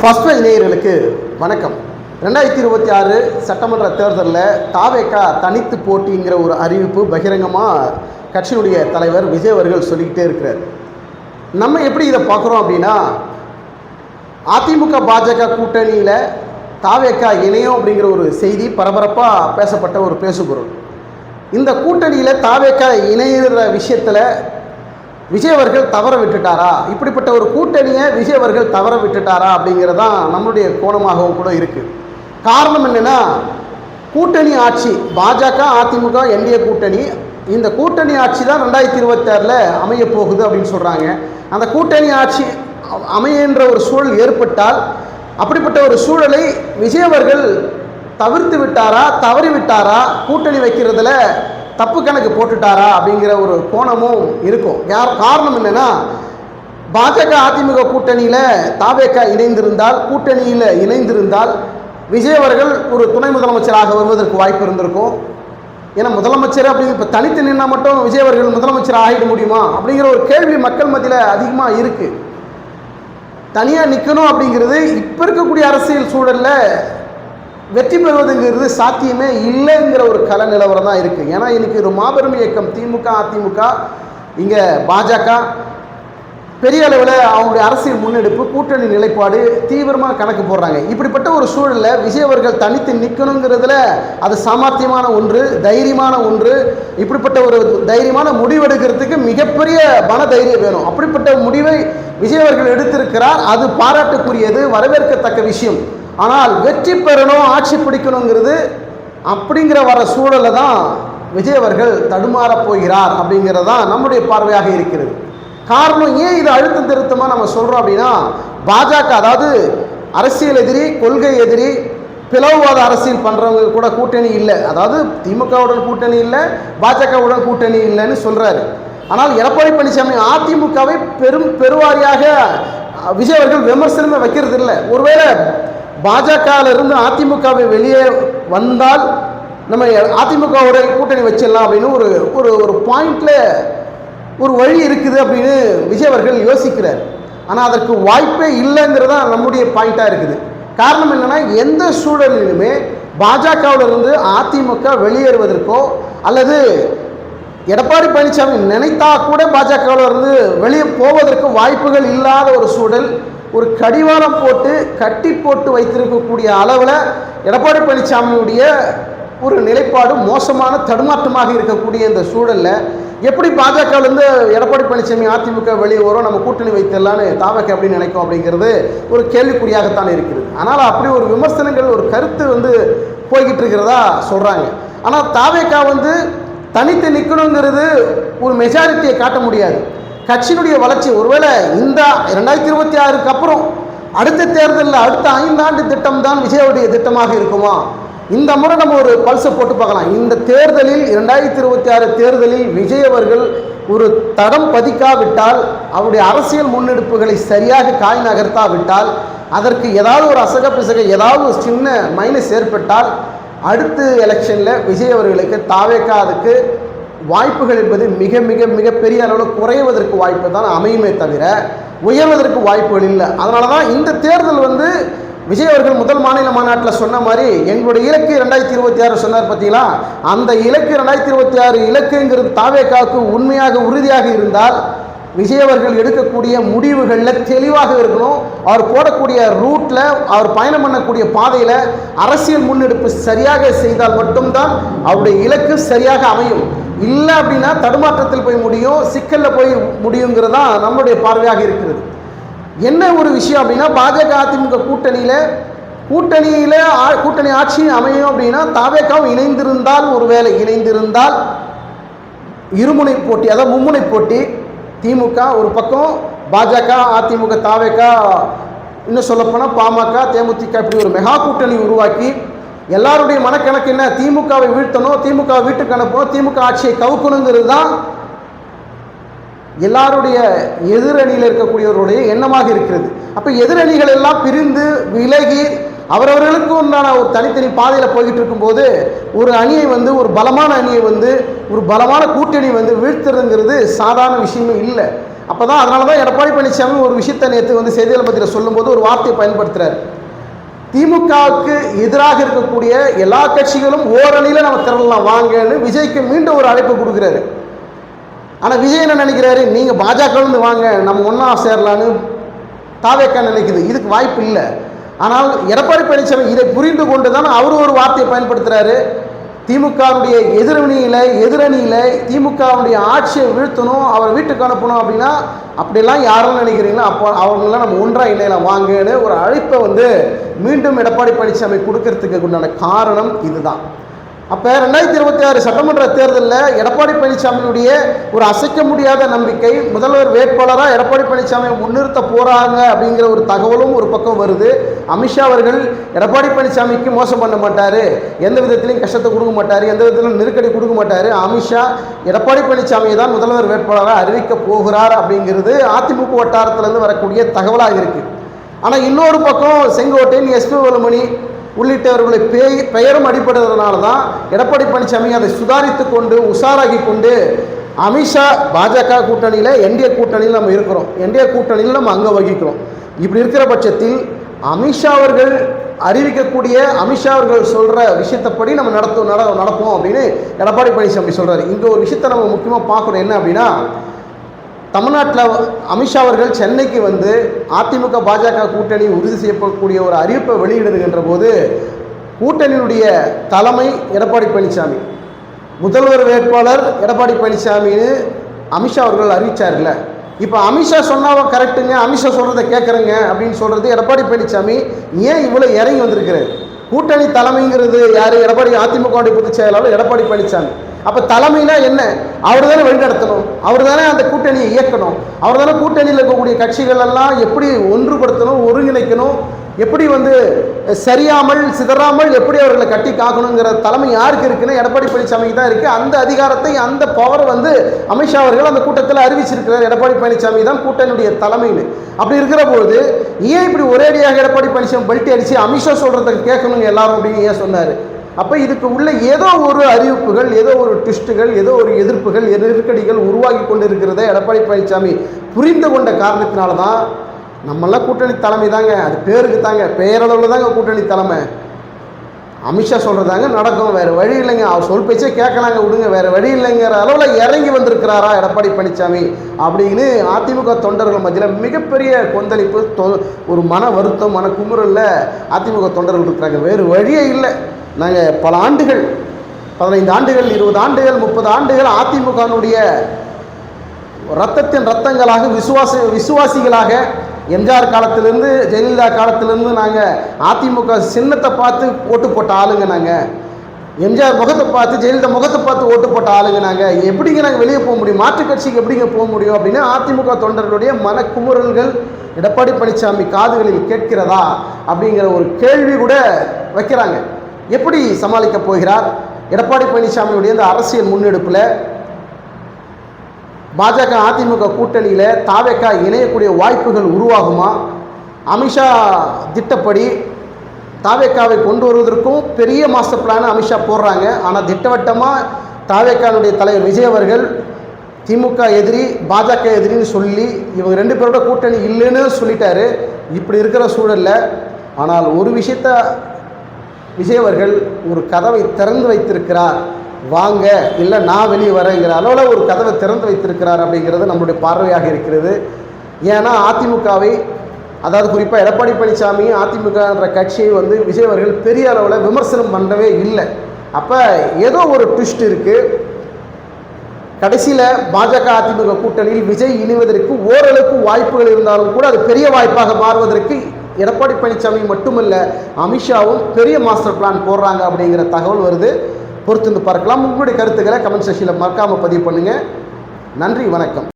First இணையர்களுக்கு வணக்கம். ரெண்டாயிரத்தி இருபத்தி ஆறு சட்டமன்ற தேர்தலில் தாவேக்கா தனித்து போட்டிங்கிற ஒரு அறிவிப்பு பகிரங்கமாக கட்சியினுடைய தலைவர் விஜய் அவர்கள் சொல்லிக்கிட்டே இருக்கிறார். நம்ம எப்படி இதை பார்க்குறோம் அப்படின்னா அதிமுக பாஜக கூட்டணியில் தாவேக்கா இணையம் அப்படிங்கிற ஒரு செய்தி பரபரப்பாக பேசப்பட்ட ஒரு பேசுபொருள். இந்த கூட்டணியில் தாவேக்கா இணையிற விஷயத்தில் விஜய் அவர்கள் தவற விட்டுட்டாரா? இப்படிப்பட்ட ஒரு கூட்டணியை விஜய் அவர்கள் தவற விட்டுட்டாரா அப்படிங்கிறதான் நம்மளுடைய கோணமாகவும் கூட இருக்குது காரணம் என்னென்னா கூட்டணி ஆட்சி பாஜக அதிமுக என்டிஏ கூட்டணி இந்த கூட்டணி ஆட்சி தான் ரெண்டாயிரத்தி இருபத்தாறில் அமைய போகுது அப்படின்னு சொல்கிறாங்க அந்த கூட்டணி ஆட்சி அமையன்ற ஒரு சூழல் ஏற்பட்டால் அப்படிப்பட்ட ஒரு சூழலை விஜய் அவர்கள் தவிர்த்து விட்டாரா தவறி விட்டாரா கூட்டணி வைக்கிறதுல தப்பு கணக்கு போட்டுட்டாரா அப்படிங்கிற ஒரு கோணமும் இருக்கும். யார் காரணம் என்னென்னா பாஜக அதிமுக கூட்டணியில் தாவேக்கா இணைந்திருந்தால் கூட்டணியில் இணைந்திருந்தால் விஜய் அவர்கள் ஒரு துணை முதலமைச்சராக வருவதற்கு வாய்ப்பு இருந்திருக்கும். ஏன்னா முதலமைச்சர் அப்படிங்கிற இப்போ தனித்து நின்னா மட்டும் விஜய் அவர்கள் முதலமைச்சர் ஆகிட முடியுமா? அப்படிங்கிற ஒரு கேள்வி மக்கள் மத்தியில் அதிகமாக இருக்குது தனியாக நிற்கணும் அப்படிங்கிறது இப்போ இருக்கக்கூடிய அரசியல் சூழலில் வெற்றி பெறுவதுங்கிறது சாத்தியமே இல்லைங்கிற ஒரு கல நிலவரம் தான் இருக்குது ஏன்னா இன்னைக்கு ஒரு மாபெரும் இயக்கம் திமுக அதிமுக இங்கே பாஜக பெரிய அளவில் அவங்களுடைய அரசியல் முன்னெடுப்பு கூட்டணி நிலைப்பாடு தீவிரமாக கணக்கு போடுறாங்க. இப்படிப்பட்ட ஒரு சூழலில் விஜய் அவர்கள் தனித்து நிற்கணுங்கிறதுல அது சாமர்த்தியமான ஒன்று தைரியமான ஒன்று. இப்படிப்பட்ட ஒரு தைரியமான முடிவெடுக்கிறதுக்கு மிகப்பெரிய மன தைரியம் வேணும். அப்படிப்பட்ட முடிவை விஜய் அவர்கள் எடுத்திருக்கிறார். அது பாராட்டுக்குரியது வரவேற்கத்தக்க விஷயம். ஆனால் வெற்றி பெறணும் ஆட்சி பிடிக்கணுங்கிறது அப்படிங்கிற வர சூழலை தான் விஜய் அவர்கள் தடுமாறப் போகிறார் அப்படிங்கிறது தான் நம்முடைய பார்வையாக இருக்கிறது. காரணம் ஏன் இது அழுத்தம் திருத்தமாக நம்ம சொல்கிறோம் அப்படின்னா பாஜக அதாவது அரசியல் எதிரி கொள்கை எதிரி பிளவுவாத அரசியல் பண்ணுறவங்க கூட கூட்டணி இல்லை. அதாவது திமுகவுடன் கூட்டணி இல்லை பாஜகவுடன் கூட்டணி இல்லைன்னு சொல்கிறாரு ஆனால் எடப்பாடி பழனிசாமி அதிமுகவை பெரும் பெருவாரியாக விஜய் அவர்கள் விமர்சனமே வைக்கிறது இல்லை ஒருவேளை பாஜகவிலிருந்து அதிமுகவை வெளியே வந்தால் நம்ம அதிமுகவோட கூட்டணி வச்சிடலாம் அப்படின்னு ஒரு ஒரு ஒரு பாயிண்டில் ஒரு வழி இருக்குது அப்படின்னு விஜய் அவர்கள் யோசிக்கிறார். ஆனால் அதற்கு வாய்ப்பே இல்லைங்கிறது தான் நம்முடைய பாயிண்ட்டாக இருக்குது. காரணம் என்னென்னா எந்த சூழலிலுமே பாஜகவிலிருந்து அதிமுக வெளியேறுவதற்கோ அல்லது எடப்பாடி பழனிசாமி நினைத்தா கூட பாஜகவிலிருந்து வெளியே போவதற்கு வாய்ப்புகள் இல்லாத ஒரு சூழல் ஒரு கடிவாளம் போட்டு கட்டி போட்டு வைத்திருக்கக்கூடிய அளவில் எடப்பாடி பழனிசாமியுடைய ஒரு நிலைப்பாடு மோசமான தடுமாற்றமாக இருக்கக்கூடிய இந்த சூழலில் எப்படி பாஜகவிலேருந்து எடப்பாடி பழனிசாமி அதிமுக வெளியே வரும் நம்ம கூட்டணி வைத்திடலான்னு தாவக்க எப்படி நினைக்கும் அப்படிங்கிறது ஒரு கேள்விக்குறியாகத்தான் இருக்குது. ஆனால் அப்படி ஒரு விமர்சனங்கள் ஒரு கருத்து வந்து போய்கிட்டு இருக்கிறதா சொல்கிறாங்க ஆனால் தாவேக்கா வந்து தனித்து நிற்கணுங்கிறது ஒரு மெஜாரிட்டியை காட்ட முடியாது. கட்சியினுடைய வளர்ச்சி ஒருவேளை இந்த ரெண்டாயிரத்தி இருபத்தி ஆறுக்கு அப்புறம் அடுத்த தேர்தலில் அடுத்த ஐந்தாண்டு திட்டம் தான் விஜயவுடைய திட்டமாக இருக்குமா? இந்த முறை நம்ம ஒரு பல்சை போட்டு பார்க்கலாம். இந்த தேர்தலில் இரண்டாயிரத்தி இருபத்தி ஆறு தேர்தலில் விஜய் அவர்கள் ஒரு தடம் பதிக்காவிட்டால் அவருடைய அரசியல் முன்னெடுப்புகளை சரியாக காய் நகர்த்தாவிட்டால் அதற்கு ஏதாவது ஒரு அசக பிசக ஏதாவது ஒரு சின்ன மைனஸ் ஏற்பட்டால் அடுத்த எலெக்ஷனில் விஜய் அவர்களுக்கு தாவேக்காதுக்கு வாய்ப்புகள் என்பது மிக மிக மிக பெரிய அளவில் குறைவதற்கு வாய்ப்பு தான் அமையுமே தவிர உயர்வதற்கு வாய்ப்புகள் இல்லை. அதனால தான் இந்த தேர்தல் வந்து விஜய் அவர்கள் முதல் மாநில மாநாட்டில் சொன்ன மாதிரி எங்களுடைய இலக்கு ரெண்டாயிரத்தி இருபத்தி ஆறு சொன்னார் பார்த்தீங்களா? அந்த இலக்கு ரெண்டாயிரத்தி இருபத்தி ஆறு இலக்குங்கிறது தாவேக்காவுக்கு உண்மையாக உறுதியாக இருந்தால் விஜய் அவர்கள் எடுக்கக்கூடிய முடிவுகளில் தெளிவாக இருக்கணும். அவர் போடக்கூடிய ரூட்டில் அவர் பயணம் பண்ணக்கூடிய பாதையில் அரசியல் முன்னெடுப்பு சரியாக செய்தால் மட்டும்தான் அவருடைய இலக்கு சரியாக அமையும். இல்லை அப்படின்னா தடுமாற்றத்தில் போய் முடியும் சிக்கலில் போய் முடியுங்கிறது தான் நம்முடைய பார்வையாக இருக்கிறது. என்ன ஒரு விஷயம் அப்படின்னா பாஜக அதிமுக கூட்டணியில் கூட்டணியில் கூட்டணி ஆட்சி அமையும் அப்படின்னா தாவேக்காவும் இணைந்திருந்தால் ஒருவேளை இணைந்திருந்தால் இருமுனை போட்டி அதாவது மும்முனை போட்டி திமுக ஒரு பக்கம் பாஜக அதிமுக தாவேக்கா இன்னும் சொல்லப்போனால் பாமக தேமுதிக இப்படி ஒரு மெகா கூட்டணி உருவாக்கி எல்லாருடைய மனக்கணக்கு என்ன? திமுகவை வீழ்த்தணும் திமுக வீட்டுக்கு அனுப்பணும் திமுக ஆட்சியை கவுக்கணுங்கிறது தான் எல்லாருடைய எதிரணியில் இருக்கக்கூடியவருடைய எண்ணமாக இருக்கிறது. அப்போ எதிரணிகள் எல்லாம் பிரிந்து விலகி அவரவர்களுக்கு உண்டான ஒரு தனித்தனி பாதையில் போய்கிட்டு இருக்கும்போது ஒரு அணியை வந்து ஒரு பலமான அணியை வந்து ஒரு பலமான கூட்டணி வந்து வீழ்த்துறதுங்கிறது சாதாரண விஷயமே இல்லை. அப்போ தான் அதனால தான் எடப்பாடி பழனிசாமி ஒரு விஷயத்தை நேற்று வந்து செய்தியாளர் பத்திரிகை சொல்லும்போது ஒரு வார்த்தையை பயன்படுத்துகிறார் திமுகவுக்கு எதிராக இருக்கக்கூடிய எல்லா கட்சிகளும் ஓரணியில் நம்ம திரளலாம். வாங்கன்னு விஜய்க்கு மீண்டும் ஒரு அழைப்பு கொடுக்குறாரு. ஆனால் விஜய் என்ன நினைக்கிறாரு? நீங்கள் பாஜகலேருந்து வாங்க நம்ம ஒன்றா சேரலான்னு தாவேக்கா நினைக்குது. இதுக்கு வாய்ப்பு இல்லை. ஆனால் எடப்பாடி பழனிசாமி இதை புரிந்து கொண்டு தான் அவர் ஒரு வார்த்தையை பயன்படுத்துகிறாரு திமுகவுடைய எதிரணியில் எதிரணியில் திமுகவுடைய ஆட்சியை வீழ்த்தணும் அவரை வீட்டுக்கு அனுப்பணும் அப்படின்னா அப்படிலாம் யாரெல்லாம் நினைக்கிறீங்களோ அப்போ அவங்களாம் நம்ம ஒன்றாக இணையலாம் வாங்கன்னு ஒரு அழைப்பை வந்து மீண்டும் எடப்பாடி பழனிசாமி கொடுக்கறதுக்கு உண்டான காரணம் இதுதான். அப்போ ரெண்டாயிரத்தி இருபத்தி ஆறு சட்டமன்ற தேர்தலில் எடப்பாடி பழனிசாமியுடைய ஒரு அசைக்க முடியாத நம்பிக்கை முதல்வர் வேட்பாளராக எடப்பாடி பழனிசாமியை முன்னிறுத்த போகிறாங்க அப்படிங்கிற ஒரு தகவலும் ஒரு பக்கம் வருது. அமித்ஷா அவர்கள் எடப்பாடி பழனிசாமிக்கு மோசம் பண்ண மாட்டார். எந்த விதத்திலையும் கஷ்டத்தை கொடுக்க மாட்டார். எந்த விதத்திலும் நெருக்கடி கொடுக்க மாட்டார். அமித்ஷா எடப்பாடி பழனிசாமியை தான் முதல்வர் வேட்பாளராக அறிவிக்க போகிறார் அப்படிங்கிறது அதிமுக வட்டாரத்திலேருந்து வரக்கூடிய தகவலாக இருக்குது ஆனால் இன்னொரு பக்கம் செங்கோட்டையன் எஸ்பி வேலுமணி உள்ளிட்டவர்களை பெய் பெயரும் அடிப்படுறதுனால தான் எடப்பாடி பழனிசாமி அதை சுதாரித்து கொண்டு உஷாராகி கொண்டு அமித்ஷா பாஜக கூட்டணியில் என்டிஏ கூட்டணியில் நம்ம இருக்கிறோம். என்டிஏ கூட்டணியில் நம்ம அங்கே வகிக்கிறோம். இப்படி இருக்கிற பட்சத்தில் அமித்ஷா அவர்கள் அறிவிக்கக்கூடிய அமித்ஷா அவர்கள் சொல்கிற விஷயத்தைப்படி நம்ம நடத்தும் நட நடப்போம் அப்படின்னு எடப்பாடி பழனிசாமி சொல்கிறாரு இங்கே ஒரு விஷயத்தை நம்ம முக்கியமாக பார்க்கணும். என்ன அப்படின்னா தமிழ்நாட்டில் அமித்ஷா அவர்கள் சென்னைக்கு வந்து அதிமுக பாஜக கூட்டணி உறுதி செய்யப்படக்கூடிய ஒரு அறிவிப்பை வெளியிடுகின்ற போது கூட்டணியினுடைய தலைமை எடப்பாடி பழனிசாமி. முதல்வர் வேட்பாளர் எடப்பாடி பழனிசாமின்னு அமித்ஷா அவர்கள் அறிவிச்சார்ல. இப்போ அமித்ஷா சொன்னாலும் கரெக்டுங்க அமித்ஷா சொல்கிறத கேட்குறேங்க அப்படின்னு சொல்கிறது எடப்பாடி பழனிசாமி ஏன் இவ்வளோ இறங்கி வந்திருக்கிறார்? கூட்டணி தலைமைங்கிறது யார்? எடப்பாடி அதிமுக பொதுச் செயலாளர் எடப்பாடி பழனிசாமி. அப்போ தலைமைனா என்ன? அவர் தானே வழிநடத்தணும். அவர் தானே அந்த கூட்டணியை இயக்கணும். அவர் தானே கூட்டணியில் இருக்கக்கூடிய கட்சிகள் எல்லாம் எப்படி ஒன்றுபடுத்தணும் ஒருங்கிணைக்கணும் எப்படி வந்து சரியாமல் சிதறாமல் எப்படி அவர்களை கட்டி காக்கணுங்கிற தலைமை யாருக்கு இருக்குன்னு எடப்பாடி பழனிசாமிக்கு தான் இருக்குது அந்த அதிகாரத்தை அந்த பவரை வந்து அமித்ஷா அவர்கள் அந்த கூட்டத்தில் அறிவிச்சிருக்கிறார். எடப்பாடி பழனிசாமி தான் கூட்டணியுடைய தலைமைன்னு. அப்படி இருக்கிற போது ஏன் இப்படி ஒரேடியாக எடப்பாடி பழனிசாமி பல்ட்டி அடித்து அமித்ஷா சொல்கிறத கேட்கணுங்க எல்லாரும் அப்படின்னு ஏன் சொன்னார்? அப்போ இதுக்கு உள்ள ஏதோ ஒரு அறிவிப்புகள் ஏதோ ஒரு ட்விஸ்ட்டுகள் ஏதோ ஒரு எதிர்ப்புகள் நெருக்கடிகள் உருவாகி கொண்டு இருக்கிறத எடப்பாடி பழனிசாமி புரிந்து கொண்ட காரணத்தினால தான் நம்மளாம் கூட்டணி தலைமை தாங்க அது பேருக்கு தாங்க பேரளவில் தாங்க கூட்டணி தலைமை. அமித்ஷா சொல்கிறதாங்க நடக்கும் வேறு வழி இல்லைங்க. அவர் சொல் பேச்சே கேட்கலாங்க விடுங்க வேறு வழி இல்லைங்கிற அளவில் இறங்கி வந்திருக்கிறாரா எடப்பாடி பழனிசாமி அப்படின்னு அதிமுக தொண்டர்கள் மத்தியில் மிகப்பெரிய கொந்தளிப்பு தொ ஒரு மன வருத்தம் மன குமுறலில் அதிமுக தொண்டர்கள் இருக்கிறாங்க. வேறு வழியே இல்லை. நாங்கள் பல ஆண்டுகள் பதினைந்து ஆண்டுகள் இருபது ஆண்டுகள் முப்பது ஆண்டுகள் அதிமுகனுடைய ரத்தத்தின் ரத்தங்களாக விசுவாச விசுவாசிகளாக எம்ஜிஆர் காலத்திலேருந்து ஜெயலலிதா காலத்திலேருந்து நாங்கள் அதிமுக சின்னத்தை பார்த்து ஓட்டு போட்ட ஆளுங்க நாங்கள் எம்ஜிஆர் முகத்தை பார்த்து ஜெயலலிதா முகத்தை பார்த்து ஓட்டு போட்ட ஆளுங்க நாங்கள் எப்படிங்க நாங்கள் வெளியே போக முடியும்? மாற்றுக் கட்சிக்கு எப்படிங்க போக முடியும் அப்படின்னு அதிமுக தொண்டர்களுடைய மனக்குமுறல்கள் எடப்பாடி பழனிசாமி காதுகளில் கேட்கிறதா அப்படிங்கிற ஒரு கேள்வி கூட வைக்கிறாங்க. எப்படி சமாளிக்க போகிறார்? எடப்பாடி பழனிசாமியுடைய இந்த அரசியல் முன்னெடுப்பில் பாஜக அதிமுக கூட்டணியில் தாவேக்கா இணையக்கூடிய வாய்ப்புகள் உருவாகுமா? அமித்ஷா திட்டப்படி தாவேக்காவை கொண்டு வருவதற்கும் பெரிய மாஸ்டர் பிளான் அமித்ஷா போடுறாங்க. ஆனால் திட்டவட்டமாக தாவேக்கானுடைய தலைவர் விஜய் அவர்கள் திமுக எதிரி பாஜக எதிரின்னு சொல்லி இவங்க ரெண்டு பேரோட கூட்டணி இல்லைன்னு சொல்லிட்டாரு. இப்படி இருக்கிற சூழலில் ஆனால் ஒரு விஷயத்த விஜய் அவர்கள் ஒரு கதவை திறந்து வைத்திருக்கிறார். வாங்க இல்லை நான் வெளியே வரேங்கிற அளவில் ஒரு கதவை திறந்து வைத்திருக்கிறார் அப்படிங்கிறது நம்மளுடைய பார்வையாக இருக்கிறது. ஏன்னா அதிமுகவை அதாவது குறிப்பாக எடப்பாடி பழனிசாமி அதிமுகன்ற கட்சியை வந்து விஜய் அவர்கள் பெரிய அளவில் விமர்சனம் பண்ணவே இல்லை. அப்போ ஏதோ ஒரு ட்விஸ்ட் இருக்குது கடைசியில் பாஜக அதிமுக கூட்டணியில் விஜய் இணைவதற்கு ஓரளவுக்கு வாய்ப்புகள் இருந்தாலும் கூட அது பெரிய வாய்ப்பாக மாறுவதற்கு எடப்பாடி பழனிசாமி மட்டுமல்ல அமித்ஷாவும் பெரிய மாஸ்டர் பிளான் போடுறாங்க அப்படிங்கிற தகவல் வருது. பொறுத்திருந்து பார்க்கலாம். உங்களுடைய கருத்துக்களை கமெண்ட் செக்ஷனில் மறக்காமல் பதிவு பண்ணுங்கள் நன்றி வணக்கம்.